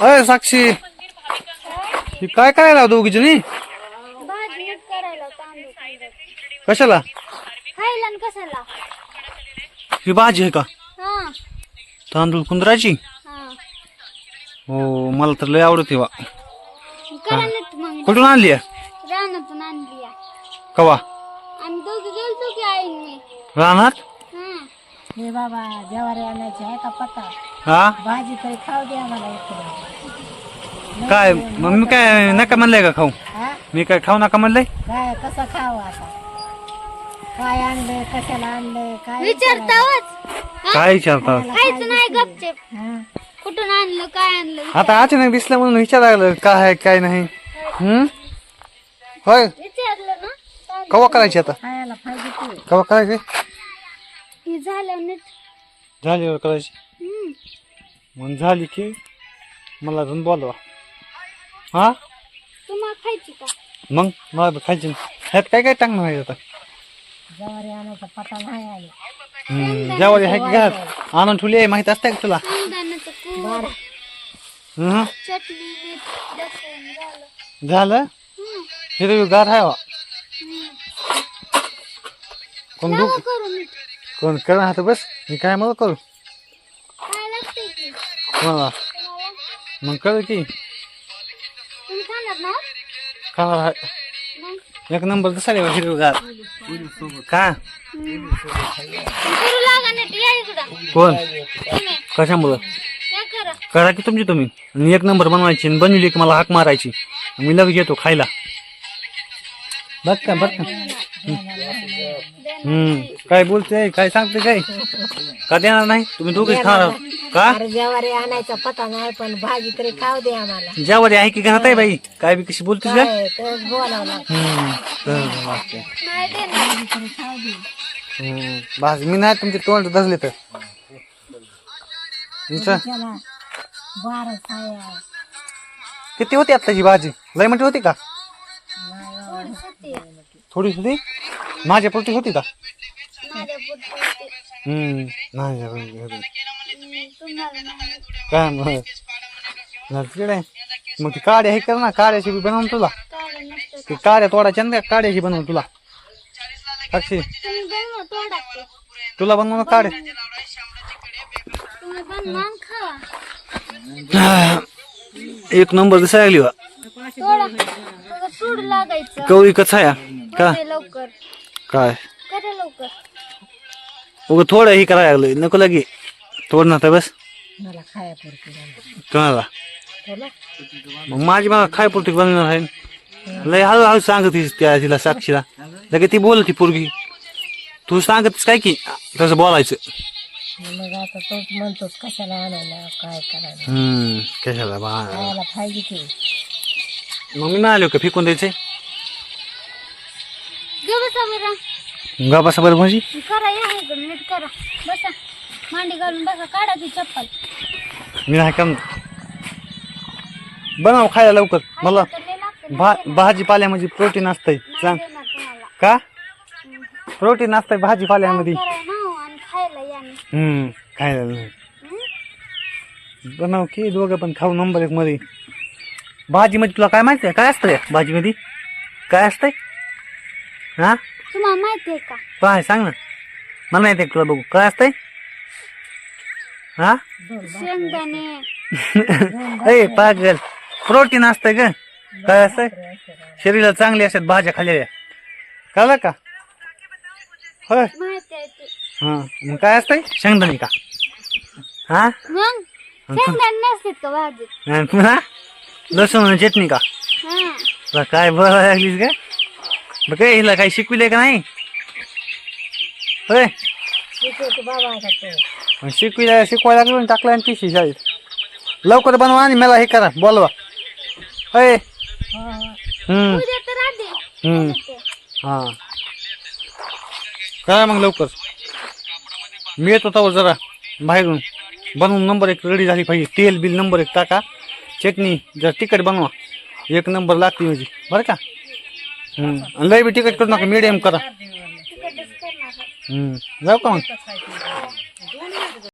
अय साक्षी. ही काय करायला दोघी जणी. कशाला? खायला न कशाला? ही भाजी आहे का? हा. तांदूळ कुंदराची? हा. हो मला तर लय आवडते वा मग. कुठून आणली आहे? रानातून आणली कवा? आम्ही दोघे गेलतो की आई मी राहणार हा बाबा जेवारी आणायचे आहे का पत्ता? भाजी तरी खाऊ द्या मला इकडे काय मग मी काय नका म्हणलंय का खाऊ? हा? मी काय खाऊ नका म्हणलंय? काय कसं खाऊ आता? काय आणलंय कशाला आणलंय काय विचारतावच. काय विचारता खायचं नाही गपचे हा? कुठून आणलं काय आणलं आता अचानक दिसलं म्हणून विचारायला काय आहे काय नाही. हम्म? होय. विचारलं ना. कवा करायची आता? खायला पाहिजे ते. कवा करायची? हे झालं नीट झाली करायची? हम्म. मग झाली की मला अजून बोलवा. हा? तुम्हाला खायची का? मग? मला बी खायची ना. ह्यात काय काय टाकणार आहे आता? जेवारी आणायचा पत्ता नाही आले हम्म, आहे की घरात? आणून ठेवली आहे माहीत असते का तुला? शेंगदाण्याचं कूट हम्म. चटणी मीठ लसूण झालं. झालं? हम्म. हिरवी गार आहे वा. कोण दु लावा करू मीठ कोण? कर हात बस. मी काय मला करू? मला मग कर की. खाणार एक नंबर दिसायला हिरवी गार का? कोण? कशामुळं? काय करा. करा की तुमची तुम्ही. आणि एक नंबर बनवायची आणि बनवली की मला हाक मारायची. मी लगेच येतो खायला. बघ का बघ का. हम्म. काय बोलते काय सांगते काय? का देणार नाही? तुम्ही दोघेच खाणार का? अरे जेवारी आणायचा पत्ता नाही पण भाजी तरी खाऊ दे आम्हाला. ज्यावर आहे की घरात आहे बाई? काय बी कशी बोलतेस काय तर बोलावं लागतं. हम्म. वाटतंय. हम्म. बस मी नाही तुमचे तोंड धसले तर. त्याला बारा किती होती आत्ताची भाजी? लय मोठी होती का? थोडी होती? माझ्या पोटी होती का. हम्म माझ्या पोटी होती. काय मग काय मग ती काड्या हे कर ना काड्याची बी बनवून तुला. ती काड्या तोडायच्या ना काड्याची बनवून तुला. ते. तुला बनवून काड्या. एक नंबर दिसायला लागली बा. तोडा. सगळं का? लवकर. काय? करा लवकर. उग थोडं हे करायला लागलं नको लगे. तोड ना तर बस. मला खाया पुरती कोणाला? मग माझी मला काय पुरती बनवणार आहे लय हळूहळू सांगतीस त्या तिला साक्षीला. लगे ती बोलती पोरगी. तू सांगतीस काय की तसं बोलायचं. मग आता तोच म्हणतोस कशाला आणायला काय करायला? हम्म कशाला बा खायला पाहिजे ते. मग मी नाही आलो का फेकून द्यायचे बसा बरं गा बसा बरं माझी करा या नीट करा. बसा. मांडी घालून बसा काढा ती चप्पल. मी नाही करणार. बनव खायला लवकर. मला तर लय लागतं भा भाजीपाल्यामध्ये प्रोटीन असतंय देणार तुम्हाला का? प्रोटीन असतंय भाजीपाल्यामध्ये. ना हो आणि खायला या नी. हम्म खायला. हं? बनव की दोघं पण खाऊ नंबर एक मध्ये. भाजी मध्ये तुला काय माहिती आहे? काय असतंय भाजी मध्ये काय असतंय? हा? तुम्हाला माहिती आहे का? काय सांग ना. मला माहिती आहे तुला बघू? काय असतंय? हा? शेंगदाणे. ए पागल. प्रोटीन असतंय ग. काय असतंय? शरीराला चांगली असतात भाज्या खाल्लेल्या. कळलं का? होय. माहिती आहे ते. हा. मग काय असतंय? शेंगदाणे का? हा? मग? शेंगदाणे नसतात का भाजीत आणि पुन्हा? लसूण आणि चटणी का? हा. तुला काय बोलायला लागलीस का मग काय हिला काही शिकविले का नाही? होय? मग शिकविला शिकवायला लागलो आणि टाकला आणि ती शाळेत. लवकर बनवा आणि मला हे करा बोलवा. होय? हा करा हम्म. हम्म. हा. मग लवकर. मी येतो तर जरा बाहेरून. बनवून नंबर एक रेडी झाली पाहिजे. तेल बिल नंबर एक टाका. चटणी जर तिखट बनवा. एक नंबर लागते म्हणजे. बरं का? हम्म. लय बी तिखट करू नका मिडियम करा हम्म. जाऊ का मग